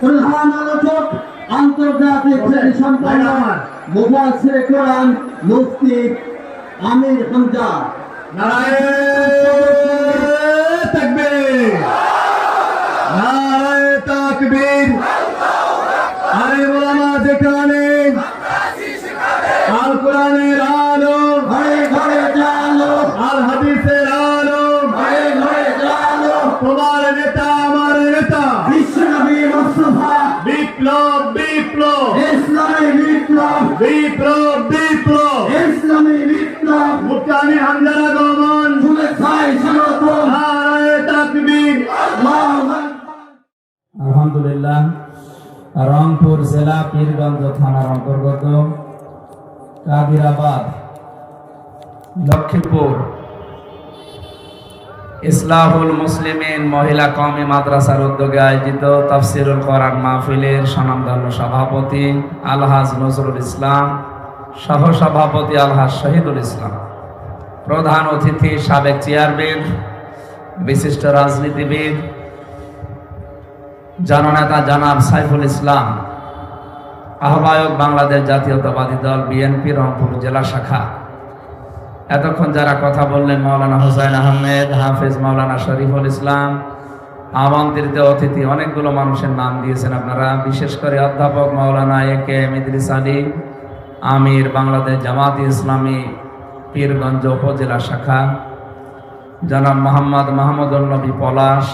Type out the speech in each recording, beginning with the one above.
প্রধান আলোচক আন্তর্জাতিক খ্যাতি সম্পন্ন মুফাসসির কোরআন মুফতি আমির হামজা। তাকবীর। তাকবীর। আরে ওলামা যেখানে আল কোরআনের আলো ঘরে ঘরে জালো। আল হাদিসের আলো ঘরে ঘরে জালো। তোমার নেতা আমার নেতা। মুস্তফা বিপ্লব বিপ্লব। ইসলামী বিপ্লব। বিপ্লব বিপ্লব। ইসলামী বিপ্লব। মুক্তি আমি হামজারা গমন শুভেচ্ছায় স্বাগতম। নারায়ে তাকবীর। আলহামদুলিল্লাহ রংপুর জেলা পীরগঞ্জ থানার অন্তর্গত কাদিরাবাদ লক্ষ্মীপুর। ইসলাহুল মুসলিমিন মহিলা কমি মাদ্রাসার উদ্যোগে আয়োজিত তাফসিরুল কোরআন মাহফিলের স্বনামধন্য সভাপতি আলহাজ নজরুল ইসলাম সহ সভাপতি আলহাজ শহীদুল ইসলাম, প্রধান অতিথি সাবেক চেয়ারম্যান, বিশিষ্ট রাজনীতিবিদ, জননেতা জনাব সাইফুল ইসলাম, আহ্বায়ক বাংলাদেশ জাতীয়তাবাদী দল বিএনপি রংপুর জেলা শাখা এতক্ষণ যারা কথা বললেন মাওলানা হুসাইন আহমেদ, হাফিজ মাওলানা শরীফুল ইসলাম আমন্ত্রিত অতিথি, অনেকগুলো মানুষের নাম দিয়েছেন আপনারা। বিশেষ করে অধ্যাপক মাওলানা A K M Idris Ali, আমির বাংলাদেশ জামাত ইসলামী, পীরগঞ্জ উপজেলা শাখা, জনাব মোহাম্মদ মাহমুদুল নবী পলাশ,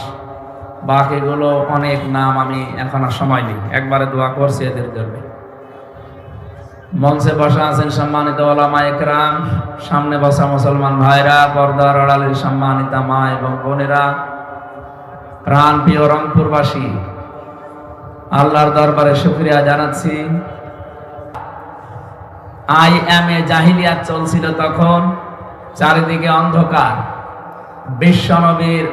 বাকিগুলো অনেক নাম আমি এখন সময় নেই। একবারে দোয়া করছি এদের জন্য। মঞ্চে বসা আছেন সম্মানিত ওলামা একরাম, সামনে বসা মুসলমান ভাইরা, পর্দার আড়ালের সম্মানিতা মা এবং বোনেরা, প্রাণ প্রিয় রংপুরবাসী, আল্লাহর দরবারে শুক্রিয়া জানাচ্ছি। আই এম এ জাহিলিয়াত চলছিল তখন, চারিদিকে অন্ধকার বিশ্বনবীর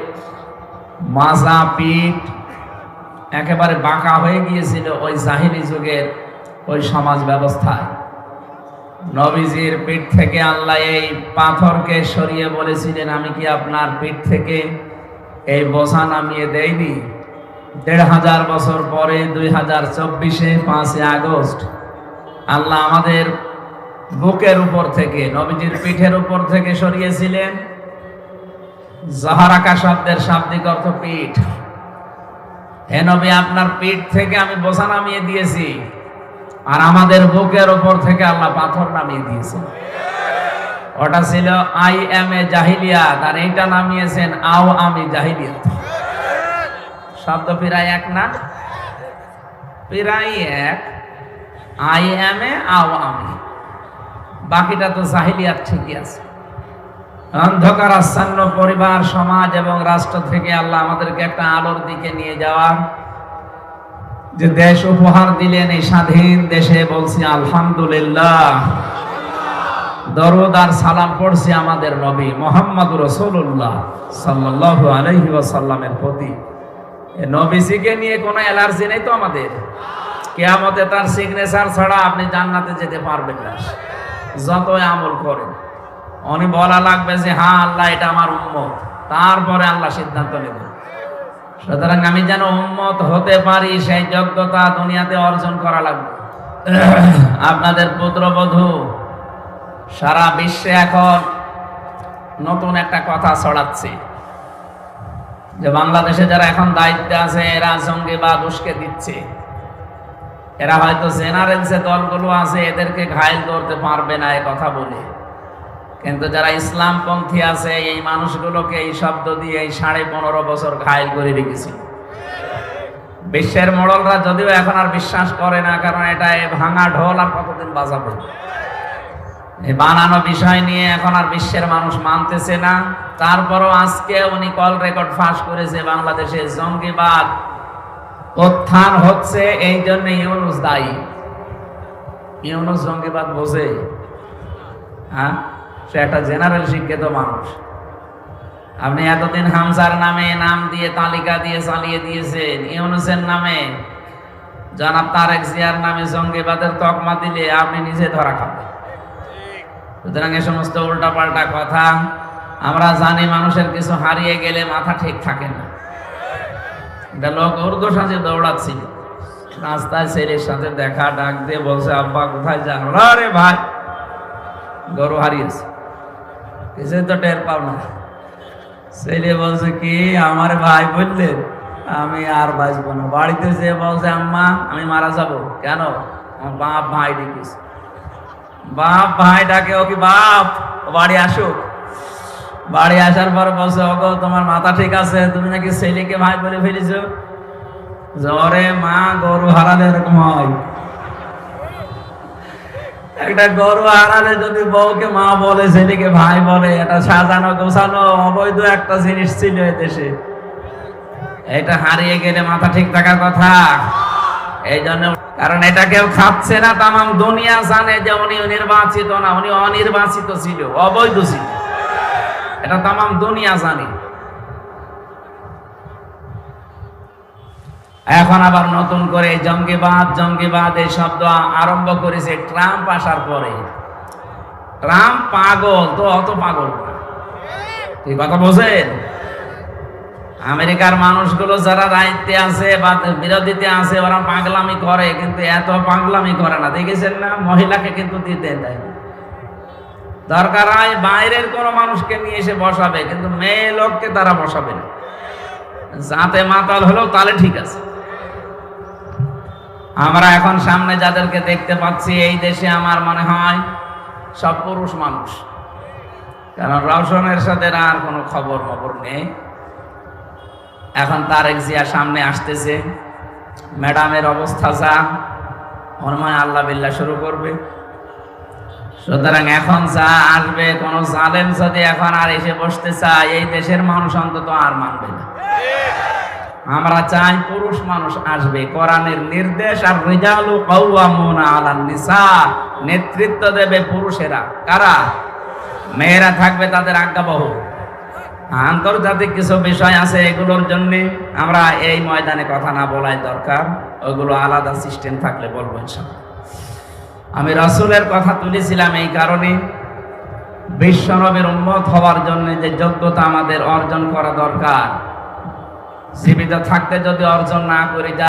মাজা পিঠ একেবারে বাঁকা হয়ে গিয়েছিল ওই জাহিরি যুগের ওই সমাজ ব্যবস্থায়। নবীজির পিঠ থেকে আল্লাহ এই পাথরকে সরিয়ে বলেছিলেন, আমি কি আপনার পিঠ থেকে এই বোঝা নামিয়ে দেয়নি দেড় হাজার বছর পরে, দুই হাজার চব্বিশে পাঁচই আগস্ট, আল্লাহ আমাদের বুকের উপর থেকে, নবীজির পিঠের উপর থেকে সরিয়েছিলেন। জাহারাকা শব্দের শাব্দিক অর্থ পিঠ। হে নবী, আপনার পিঠ থেকে আমি বোঝা নামিয়ে দিয়েছি। আর আমাদের বুকের উপর থেকে আল্লাহ পাথর নামিয়ে দিয়েছে ওটা ছিল, আই এম এ জাহিলিয়াত আর এইটা নামিয়েছেন, আও আমি জাহিলিয়াত শব্দ প্রায় এক না? প্রায় এক। আই এম এ, আও আমি। বাকিটা তো জাহিলিয়াত ঠিকই আছে। অন্ধকার আচ্ছন্ন পরিবার, সমাজ এবং রাষ্ট্র থেকে আল্লাহ আমাদেরকে একটা আলোর দিকে নিয়ে যাওয়ার যে দেশ উপহার দিলেন এই স্বাধীন দেশে বলছি, আলহামদুলিল্লাহ। দরদ আর সালাম পড়ছি আমাদের নবী মোহাম্মদ রসুল্লাহ সাল্লাহ আলহি ওয়াসাল্লামের প্রতি। নবীজিকে নিয়ে কোনো অ্যালার্জি নেই তো আমাদের? কেয়ামতে তার সিগনেচার ছাড়া আপনি জান্নাতে যেতে পারবেন না। যতই আমল করেন। উনি বলা লাগবে যে হ্যাঁ আল্লাহ এটা আমার উম্মত। তারপরে আল্লাহ সিদ্ধান্ত নেবেন। সুতরাং আমি যেন উন্মত হতে পারি, সেই যোগ্যতা দুনিয়াতে অর্জন করা লাগবে। আপনাদের পুত্রবধূ, সারা বিশ্বে এখন নতুন একটা কথা ছড়াচ্ছে। যে বাংলাদেশে যারা এখন দায়িত্বে আছে, এরা জঙ্গিবাদ উস্কে দিচ্ছে। এরা হয়তো জেনারেল যে দলগুলো আছে, এদেরকে ঘায়ল করতে পারবে না এ কথা বলে। কিন্তু যারা ইসলামপন্থী আছে, এই মানুষগুলোকে এই শব্দ দিয়ে এই সাড়ে পনেরো বছর ঘায়ল করে রেখেছিল বিশ্বের মোড়লরা যদিও এখন আর বিশ্বাস করে না, কারণ এটা ভাঙা ঢোল আর কতদিন বাজাবে। এই বানানো বিষয় নিয়ে এখন আর বিশ্বের মানুষ মানতেছে না। তারপরও আজকে উনি কল রেকর্ড ফাঁস করেছে বাংলাদেশে জঙ্গিবাদ। উত্থান হচ্ছে, এই জন্য ইউনুস দায়ী। ইউনুস জঙ্গিবাদ বোঝে। হ্যাঁ? সে একটা জেনারেল শিক্ষিত মানুষ। আপনি এতদিন হামসার নামে নাম দিয়ে তালিকা দিয়ে চালিয়ে দিয়েছেন, ইউনুসের নামে। জনাব তারেক জিয়ার নামে জঙ্গিবাদের তকমা দিলে আপনি নিজে ধরা খাবেন। সুতরাং এ সমস্ত উল্টাপাল্টা কথা, আমরা জানি মানুষের কিছু হারিয়ে গেলে মাথা ঠিক থাকে না। এটা লোক উর্দু সাজে দৌড়াচ্ছিল, রাস্তায় ছেলের সাথে দেখা, ডাক দিয়ে বলছে, আব্বা, কোথায় যান? আরে ভাই, গরু হারিয়েছে। কিছুই তো টের পাও না। ছেলে বলছে, কি আমার ভাই বললেন আমি আর বাঁচবো না। বাড়িতে যে বলছে, আম্মা, আমি মারা যাব। কেন? আমার বাপ ভাই ডেকেছে। বাপ ভাই ডাকে, ও কি বাপ? বাড়ি আসুক। বাড়ি আসার পর বলছে, ওগো, তোমার মাথা ঠিক আছে? তুমি নাকি ছেলেকে ভাই বলে ফেলেছো? জ্বরে মা, গরু হারালে এরকম হয়। একটা গরু আড়ালে যদি বউকে মা বলে, ছেলেকে ভাই বলে, এটা সাজানো গোছানো অবৈধ একটা জিনিস ছিল দেশে। এটা হারিয়ে গেলে মাথা ঠিক থাকার কথা। এই জন্য কারণ এটা কেউ খাচ্ছে না, তামাম দুনিয়া জানে যে উনি নির্বাচিত না, উনি অনির্বাচিত ছিল, অবৈধ ছিল। এটা তামাম দুনিয়া জানে। এখন আবার নতুন করে জঙ্গিবাদ জঙ্গিবাদ এই শব্দ আরম্ভ করেছে ট্রাম্প আসার পরে। ট্রাম্প পাগল, তো অত পাগল ঠিক কথা বোঝেন আমেরিকার মানুষগুলো যারা দায়িত্বে আছে বা বিরোধীতে আছে, ওরা পাগলামি করে, কিন্তু এত পাগলামি করে না। দেখেছেন না? মহিলাকে কিন্তু দিতে দেয় দরকার হয় বাইরের কোনো মানুষকে নিয়ে এসে বসাবে, কিন্তু মেয়ে লোককে তারা বসাবে না। যাতে মাতাল হলেও তাহলে ঠিক আছে। আমরা এখন সামনে যাদেরকে দেখতে পাচ্ছি, এই দেশে আমার মনে হয় সব পুরুষ মানুষ। কারণ রওশনের সাথে আর কোনো খবর খবর নেই। এখন তারেক জিয়া সামনে আসতেছে। ম্যাডামের অবস্থা যা, মনে আল্লাহ বিল্লাহ শুরু করবে। সুতরাং এখন যা আসবে, কোন জালেম যদি এখন আর এসে বসতে চায়, এই দেশের মানুষ অন্তত আর মানবে না। আমরা চাই পুরুষ মানুষ আসবে। কোরআনের নির্দেশ, আর রিজালু কাওয়ামুনা আলান নিসা, নেতৃত্ব দেবে পুরুষেরা। কারা? মেয়েরা থাকবে তাদের আজ্ঞাবহ। আন্তর্জাতিক কিছু বিষয় আছে এগুলোর জন্য আমরা এই ময়দানে কথা না বলাই দরকার। ওগুলো আলাদা সিস্টেম থাকলে বলব ইনশাআল্লাহ। আমি রাসূলের কথা তুলেছিলাম এই কারণে। বিশ্বনবীর উম্মত হওয়ার জন্য যে যোগ্যতা আমাদের অর্জন করা দরকার। জীবিত থাকতে যদি অর্জন না করে যা